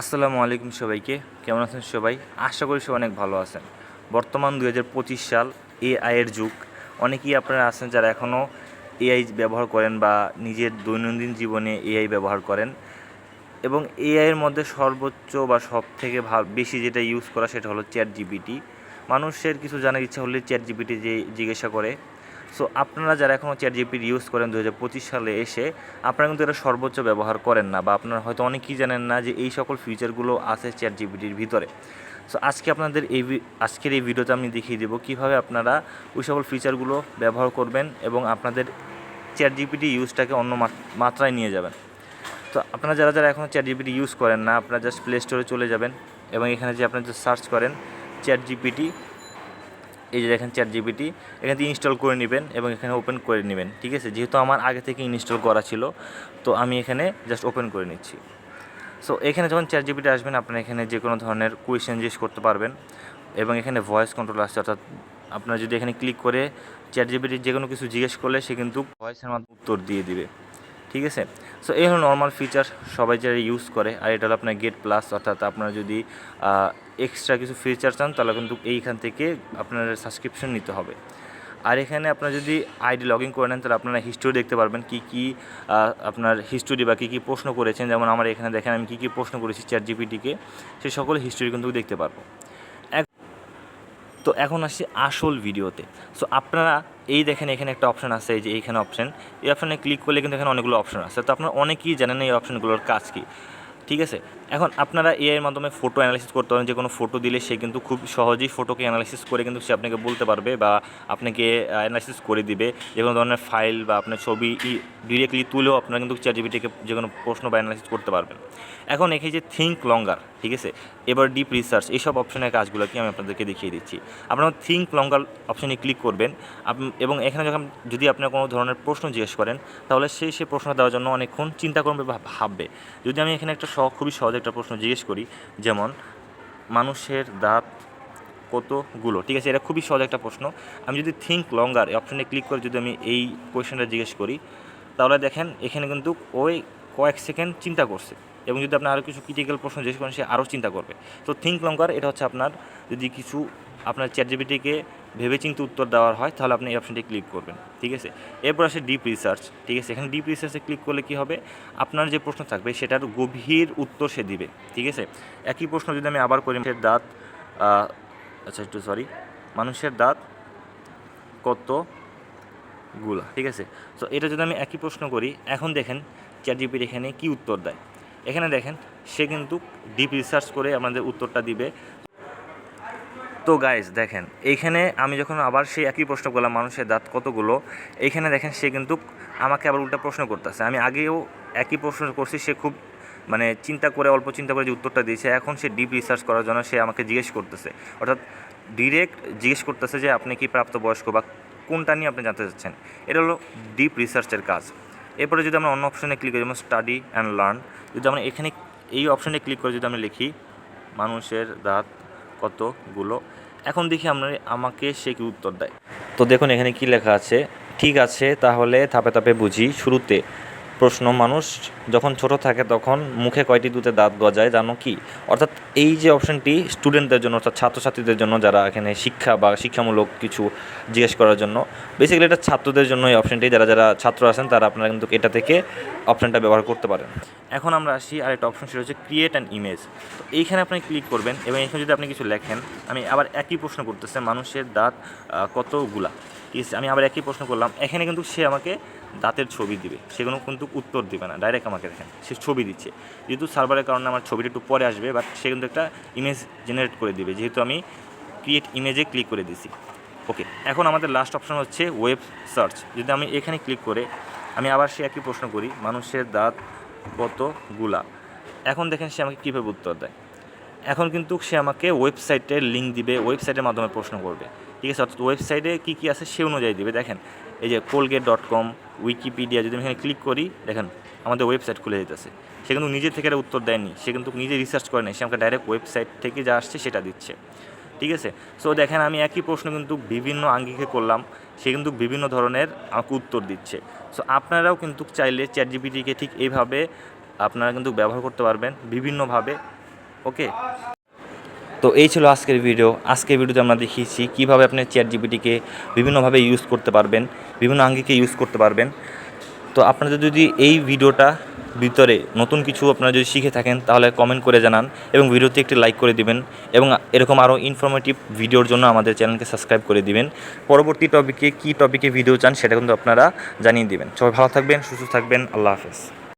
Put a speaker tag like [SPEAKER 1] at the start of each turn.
[SPEAKER 1] আসসালামু আলাইকুম সবাইকে। কেমন আছেন সবাই? আশা করি সবাই অনেক ভালো আছেন। বর্তমান দু পঁচিশ সাল এআই এর যুগ। অনেকেই আপনারা আছেন যারা এখনও এআই ব্যবহার করেন বা নিজের দৈনন্দিন জীবনে এআই ব্যবহার করেন। এবং এআইয়ের মধ্যে সর্বোচ্চ বা সব থেকে বেশি যেটা ইউজ করা সেটা হলো চ্যাট জিপিটি। মানুষের কিছু জানার ইচ্ছা হলে চ্যাট জিপিটি যে, জিজ্ঞাসা করে। সো আপনারা যারা এখনও চ্যাট জিপিটি ইউজ করেন দু হাজার পঁচিশ সালে এসে, আপনারা কিন্তু এটা সর্বোচ্চ ব্যবহার করেন না বা আপনারা হয়তো অনেকেই জানেন না যে এই সকল ফিচারগুলো আছে চ্যাট জিপিটির ভিতরে। সো আজকে আপনাদের এই আজকের এই ভিডিওতে আমি দেখিয়ে দেবো কীভাবে আপনারা ওই সকল ফিচারগুলো ব্যবহার করবেন এবং আপনাদের চ্যাট জিপিটি ইউজটাকে অন্য মাত- মাত্রায় নিয়ে যাবেন। তো আপনারা যারা যারা এখনও চ্যাট জিপিটি ইউজ করেন না, আপনারা জাস্ট প্লে স্টোরে চলে যাবেন এবং এখানে যে আপনারা সার্চ করেন চ্যাট জিপিটি এই যে দেখেন চ্যাট জিপিটি এখান থেকে ইনস্টল করে নেবেন এবং এখানে ওপেন করে নেবেন, ঠিক আছে? যেহেতু আমার আগে থেকে ইনস্টল করা ছিল, তো আমি এখানে জাস্ট ওপেন করে নিচ্ছি। সো এখানে যখন চ্যাট জিপিটি আসবেন, আপনারা এখানে যে কোনো ধরনের কোয়েশ্চেন জিজ্ঞেস করতে পারবেন এবং এখানে ভয়েস কন্ট্রোল আসছে, অর্থাৎ আপনারা যদি এখানে ক্লিক করে চ্যাট জিপিটির যে কোনো কিছু জিজ্ঞেস করলে সে কিন্তু ভয়েসের মাধ্যমে উত্তর দিয়ে দিবে। ঠিক আছে? সো এই হলো নর্মাল ফিচার সবাই যারা ইউজ করে। আর এটা হলো আপনার গেট প্লাস অর্থাৎ আপনারা যদি এক্সট্রা কিছু ফিচার চান, তাহলে কিন্তু এইখান থেকে আপনার সাবস্ক্রিপশন নিতে হবে। আর এখানে আপনার যদি আইডি লগ ইন করে নেন, তাহলে আপনারা হিস্টোরি দেখতে পারবেন কী কী আপনার হিস্টোরি বা কী কী প্রশ্ন করেছেন। যেমন আমার এখানে দেখেন, আমি কী কী প্রশ্ন করেছি চ্যাট জিপিটিকে সে সকল হিস্টোরি কিন্তু দেখতে পারব। তো এখন আসছি আসল ভিডিওতে সো আপনারা এই দেখেন এখানে একটা অপশন আছে, এই যে এইখানে অপশন এই অপশানে ক্লিক করলে কিন্তু এখানে অনেকগুলো অপশন আছে। তো আপনারা অনেকেই জানেন এই অপশনগুলোর কাজ কী। ঠিক আছে? এখন আপনারা এআই এর মাধ্যমে ফটো অ্যানালাইসিস করতে পারেন, যে কোনো ফটো দিলে সে কিন্তু খুব সহজেই ফটোকে অ্যানালাইসিস করে কিন্তু সে আপনাকে বলতে পারবে বা আপনাকে অ্যানালাইসিস করে দিবে। যে কোনো ধরনের ফাইল বা আপনার ছবি ডিরেক্টলি তুলেও আপনারা কিন্তু চ্যাট জিপিটিকে যে কোনো প্রশ্ন বা অ্যানালাইসিস করতে পারবেন। এখন এখানে যে থিঙ্ক লঙ্গার ঠিক আছে? এবার ডিপ রিসার্চ এইসব অপশনের কাজগুলো কি আমি আপনাদেরকে দেখিয়ে দিচ্ছি। আপনারা থিঙ্ক লঙ্গার অপশনে ক্লিক করবেন। এবং এখানে যখন যদি আপনার কোনো ধরনের প্রশ্ন জিজ্ঞেস করেন, তাহলে সে সেই প্রশ্ন দেওয়ার জন্য অনেকক্ষণ চিন্তা করবে বা ভাববে। যদি আমি এখানে একটা সহ খুবই সহজ একটা প্রশ্ন জিজ্ঞেস করি, যেমন, মানুষের দাঁত কতগুলো? ঠিক আছে, এটা খুবই সহজ একটা প্রশ্ন। আমি যদি থিঙ্ক লঙ্গার অপশনে ক্লিক করে যদি আমি এই কোয়েশ্চেনটা জিজ্ঞেস করি, তাহলে দেখেন, এখানে কিন্তু ওই কয়েক সেকেন্ড চিন্তা করছে। এবং যদি আপনি আরও কিছু ক্রিটিক্যাল প্রশ্ন জিজ্ঞেস করেন, সে আরও চিন্তা করবে। তো থিঙ্ক লঙ্গার এটা হচ্ছে আপনার যদি কিছু আপনার চ্যাট জিপিটিকে ভেবে চিন্তে উত্তর দেওয়ার হয়, তাহলে আপনি এই অপশনটি ক্লিক করবেন, ঠিক আছে? এরপর আসে ডিপ রিসার্চ ঠিক আছে? এখানে ডিপ রিসার্চে ক্লিক করলে কি হবে? আপনার যে প্রশ্ন থাকবে, সেটার গভীর উত্তর সে দিবে, ঠিক আছে? একই প্রশ্ন যদি আমি আবার করি, মানুষের দাঁত আচ্ছা একটু সরি মানুষের দাঁত কতগুলা ঠিক আছে? তো এটা যদি আমি একই প্রশ্ন করি, এখন দেখেন চ্যাট জিপির এখানে কি উত্তর দেয়? এখানে দেখেন, সে কিন্তু ডিপ রিসার্চ করে আমাদের উত্তরটা দিবে তো গাইজ দেখেন, এইখানে আমি যখন আবার সেই একই প্রশ্ন করলাম, মানুষের দাঁত কতগুলো? এইখানে দেখেন, সে কিন্তু আমাকে আবার উল্টা প্রশ্ন করতেছে। আমি আগেও একই প্রশ্ন করছি, সে খুব মানে চিন্তা করে, অল্প চিন্তা করে যে উত্তরটা দিয়েছে। এখন সে ডিপ রিসার্চ করার জন্য সে আমাকে জিজ্ঞেস করতেছে। অর্থাৎ ডিরেক্ট জিজ্ঞেস করতেছে যে, আপনি কি প্রাপ্তবয়স্ক বা কোনটা নিয়ে আপনি জানতে চাচ্ছেন? এটা হলো ডিপ রিসার্চের কাজ। এরপরে যদি আমরা অন্য অপশনে ক্লিক করি, যেমন স্টাডি অ্যান্ড লার্ন যদি আমরা এখানে এই অপশনে ক্লিক করে যদি আমরা লিখি, মানুষের দাঁত কতগুলো? এখন দেখি আপনার আমাকে সে কি উত্তর দেয়। তো দেখুন, এখানে কি লেখা আছে? ঠিক আছে, তাহলে থাপে থাপে বুঝি শুরুতে। প্রশ্ন, মানুষ যখন ছোট থাকে তখন মুখে কয়টি দুতে দাঁত গজায় জানো কি? অর্থাৎ এই যে অপশনটি স্টুডেন্টদের জন্য, অর্থাৎ ছাত্রছাত্রীদের জন্য যারা এখানে শিক্ষা বা শিক্ষামূলক কিছু জিজ্ঞেস করার জন্য বেসিক্যালি এটা ছাত্রদের জন্য এই অপশনটি যারা যারা ছাত্র আছেন তারা আপনারা কিন্তু এটা থেকে অপশনটা ব্যবহার করতে পারেন। এখন আমরা আসি আর একটা অপশন সেটা হচ্ছে ক্রিয়েট অ্যান ইমেজ তো এইখানে আপনি ক্লিক করবেন এবং এখানে যদি আপনি কিছু লেখেন, আমি আবার একই প্রশ্ন করতেছে, মানুষের দাঁত কতগুলা? আমি আবার একই প্রশ্ন করলাম। এখানে কিন্তু সে আমাকে দাঁতের ছবি দিবে। সেগুলো কিন্তু উত্তর দিবে না। ডাইরেক্ট আমাকে দেখেন, সে ছবি দিচ্ছে। যেহেতু সার্ভারের কারণে আমার ছবিটা একটু পরে আসবে বাট সে কিন্তু একটা ইমেজ জেনারেট করে দিবে। যেহেতু আমি ক্রিয়েট ইমেজে ক্লিক করে দিছি ওকে এখন আমাদের লাস্ট অপশন হচ্ছে ওয়েব সার্চ যদি আমি এখানে ক্লিক করে, আমি আবার সে একই প্রশ্ন করি, মানুষের দাঁত কতগুলা? এখন দেখেন সে আমাকে কীভাবে উত্তর দেয়। এখন কিন্তু সে আমাকে ওয়েবসাইটের লিঙ্ক দিবে ওয়েবসাইটের মাধ্যমে প্রশ্ন করবে। ঠিক আছে, অর্থাৎ ওয়েবসাইটে কী কী আছে সে অনুযায়ী দেবে। দেখেন, এই যে কোলগেট ডট কম উইকিপিডিয়া যদি আমি এখানে ক্লিক করি, দেখেন, আমাদের ওয়েবসাইট খুলে যেতেছে। সে কিন্তু নিজে থেকে উত্তর দেয়নি, সে কিন্তু নিজে রিসার্চ করে নেই, সে আমাকে ডাইরেক্ট ওয়েবসাইট থেকে যা আসছে সেটা দিচ্ছে। ঠিক আছে? সো দেখেন, আমি একই প্রশ্ন কিন্তু বিভিন্ন আঙ্গিকে করলাম, সে কিন্তু বিভিন্ন ধরনের আমাকে উত্তর দিচ্ছে। সো আপনারাও কিন্তু চাইলে চ্যাট জিপিটিকে ঠিক এইভাবে আপনারা কিন্তু ব্যবহার করতে পারবেন, বিভিন্নভাবে। ওকে তো এই ছিল আজকের ভিডিও আজকের ভিডিওতে আমরা দেখিয়েছি কীভাবে আপনি চ্যাট জিপিটিকে বিভিন্নভাবে ইউজ করতে পারবেন, বিভিন্ন আঙ্গিকে ইউজ করতে পারবেন। তো আপনাদের যদি এই ভিডিওটা ভিতরে নতুন কিছু আপনারা যদি শিখে থাকেন, তাহলে কমেন্ট করে জানান এবং ভিডিওতে একটি লাইক করে দিবেন এবং এরকম আরও ইনফরমেটিভ ভিডিওর জন্য আমাদের চ্যানেলকে সাবস্ক্রাইব করে দিবেন। পরবর্তী টপিকে কী টপিকে ভিডিও চান, সেটা কিন্তু আপনারা জানিয়ে দিবেন। সবাই ভালো থাকবেন, সুস্থ থাকবেন, আল্লাহ হাফেজ।